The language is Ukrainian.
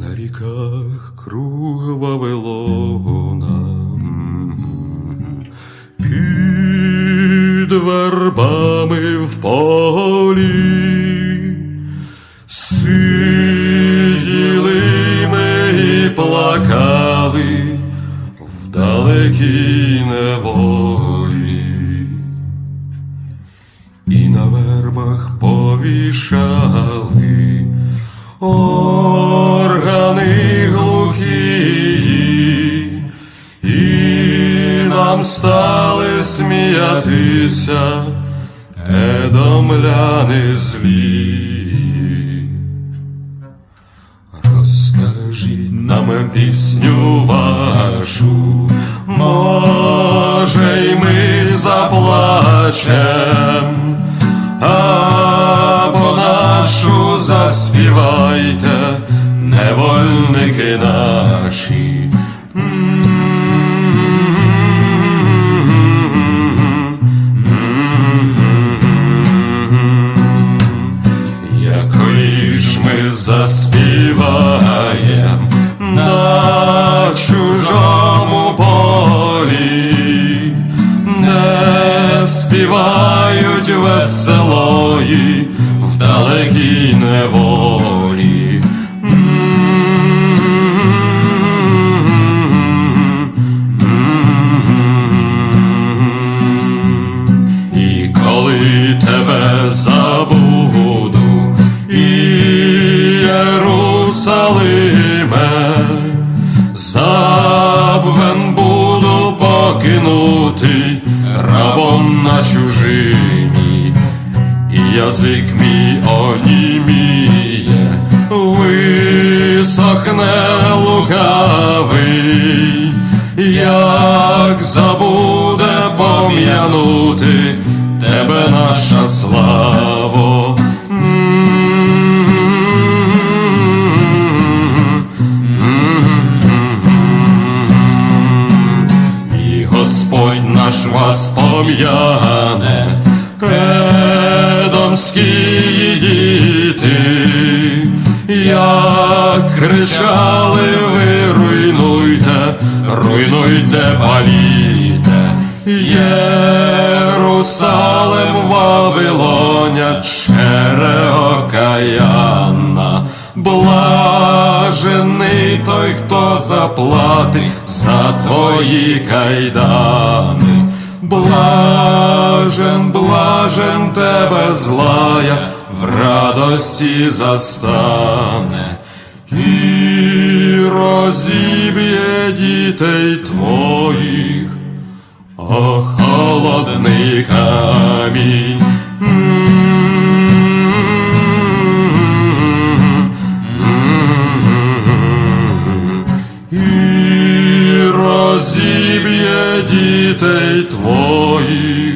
На ріках круг Вавилона, під вербами в полі, сиділи ми і плакали в далекій неволі. І на вербах повішали органи і нам стали сміятися едомляни злі. Розкажіть нам пісню вашу, може, й ми заплачем, або нашу заспівайте, невольники наші. Заспіваєм на чужому полі, не співають веселої в далекій неволі. Єрусалиме, забвен буду покинути рабом на чужині, і язик мій оніміє, висохне лукавий, як забуде пом'янути тебе наша славо. Наш вас едомські діти, як кричали ви руйнуйте, руйнуйте, паліте, Єрусалим, Вавилоня, череокаянна, блажений той, хто заплатить за твої кайдани. Блажен, блажен тебе злая, в радості застане. І розіб'є дітей твоїх, охолодний камінь. І розіб'є дітей твоїх,